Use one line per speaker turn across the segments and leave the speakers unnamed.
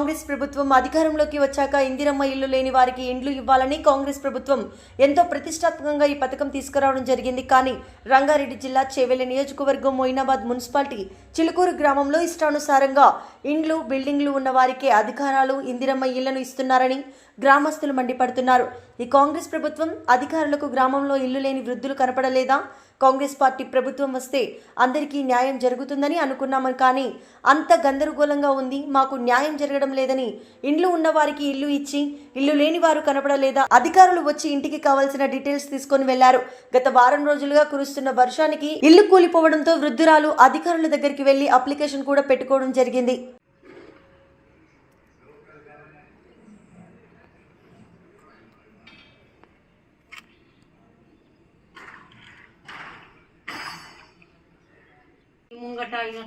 కాంగ్రెస్ ప్రభుత్వం అధికారంలోకి వచ్చాక ఇందిరమ్మ ఇల్లు లేని వారికి ఇండ్లు ఇవ్వాలని కాంగ్రెస్ ప్రభుత్వం ఎంతో ప్రతిష్టాత్మకంగా ఈ పథకం తీసుకురావడం జరిగింది. కానీ రంగారెడ్డి జిల్లా చేవెళ్ళ నియోజకవర్గం మొయినాబాద్ మున్సిపాలిటీ చిలుకూరు గ్రామంలో ఇష్టానుసారంగా ఇండ్లు బిల్డింగ్లు ఉన్న వారికే అధికారాలు ఇందిరమ్మ ఇళ్ళను ఇస్తున్నారని గ్రామస్తులు మండిపడుతున్నారు. ఈ కాంగ్రెస్ ప్రభుత్వం అధికారులకు గ్రామంలో ఇల్లు లేని వృద్ధులు కనపడలేదా? కాంగ్రెస్ పార్టీ ప్రభుత్వం వస్తే అందరికీ న్యాయం జరుగుతుందని అనుకున్నామని కానీ అంత గందరగోళంగా ఉంది మాకు న్యాయం జరగడం లేదని ఇండ్లు ఉన్నవారికి ఇల్లు ఇచ్చి ఇల్లు లేని వారు కనపడలేదా? అధికారులు వచ్చి ఇంటికి కావాల్సిన డీటెయిల్స్ తీసుకొని వెళ్ళారు. గత వారం రోజులుగా కురుస్తున్న వర్షానికి ఇల్లు కూలిపోవడంతో వృద్ధురాలు అధికారుల దగ్గరికి వెళ్ళి అప్లికేషన్ కూడా పెట్టుకోవడం జరిగింది.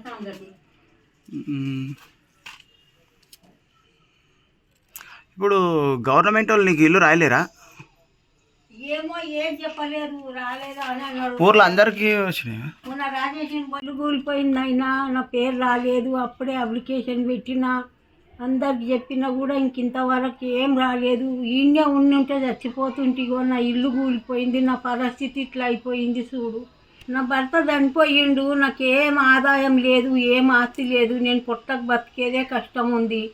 సంగతి.
ఇప్పుడు గవర్నమెంట్ వాళ్ళు నీకు ఇల్లు రాయలేరా?
ఏమో ఏం చెప్పలేరు రాలేదు అని అన్నాడు.
ఊర్లో అందరికీ వచ్చినాయి?
మొన్న రాజేషన్ బళ్ళు కూలిపోయింది అయినా నా పేరు రాలేదు అప్పుడే అప్లికేషన్ పెట్టినా అందరికి చెప్పినా కూడా ఇంక ఇంతవరకు ఏం రాలేదు. ఈయనే ఉండి చచ్చిపోతుంటిగో నా ఇల్లు కూలిపోయింది నా పరిస్థితి ఇట్లా అయిపోయింది చూడు. నా భర్త చనిపోయిండు నాకేం ఆదాయం లేదు ఏం ఆస్తి లేదు నేను పుట్టకు బతికేదే కష్టం ఉంది.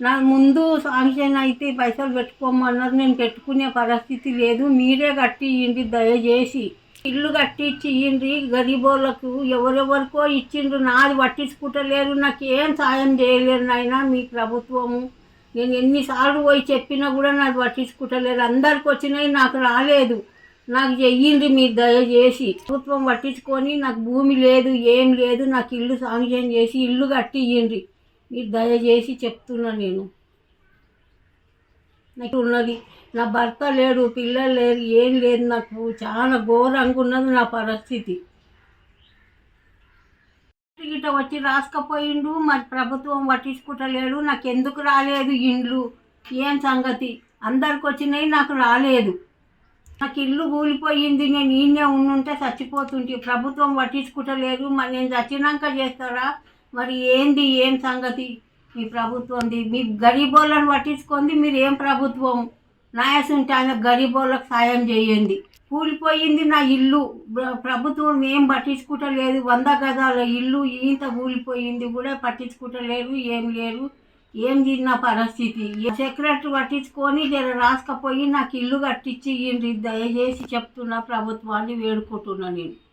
నా ముందు శాంక్షన్ అయితే పైసలు పెట్టుకోమన్నారు నేను పెట్టుకునే పరిస్థితి లేదు. మీరే కట్టి దయచేసి. ఇల్లు కట్టించి ఇయ్యండి గరీబోళ్ళకు ఎవరెవరికో ఇచ్చిండ్రు నాది పట్టించుకుంటలేరు నాకు ఏం సాయం చేయలేరు నాయన మీ ప్రభుత్వము. నేను ఎన్నిసార్లు పోయి చెప్పినా కూడా నాది పట్టించుకుంటలేరు. అందరికి వచ్చినాయి నాకు రాలేదు. నాకు చెయ్యండి మీరు దయచేసి ప్రభుత్వం పట్టించుకొని నాకు భూమి లేదు ఏం లేదు నాకు ఇల్లు సాంక్షన్ చేసి ఇల్లు కట్టి మీరు దయచేసి చెప్తున్నా నేను. నాకు ఉన్నది. నా భర్త లేడు పిల్లలు లేరు ఏం లేదు నాకు. చాలా ఘోరంగా ఉన్నది నా పరిస్థితి. గిట్ట వచ్చి రాసుకపోయిండు మరి ప్రభుత్వం పట్టించుకుంటలేడు నాకు ఎందుకు రాలేదు ఇండ్లు? ఏం సంగతి? అందరికి వచ్చినాయి నాకు రాలేదు. నాకు ఇల్లు కూలిపోయింది నేను ఈయనే ఉండుంటే చచ్చిపోతుంటే ప్రభుత్వం పట్టించుకుంటలేదు మరి నేను చచ్చినాక చేస్తారా? మరి ఏంది ఏం సంగతి? మీ ప్రభుత్వంది మీ గరీబోళ్ళని పట్టించుకుంది మీరు ఏం ప్రభుత్వం? నాయసుంటే ఆయన గరీబోళ్ళకు సాయం చేయండి. కూలిపోయింది నా ఇల్లు. ప్రభుత్వం ఏం పట్టించుకుంటలేదు వంద గదాల ఇల్లు ఇంత కూలిపోయింది కూడా పట్టించుకుంటలేరు ఏం లేరు ఏంది నా పరిస్థితి. సెక్రటరీ పట్టించుకొని జర రాసుకపోయి నాకు ఇల్లు కట్టించి దయచేసి చెప్తున్నా ప్రభుత్వాన్ని వేడుకుంటున్నా నేను.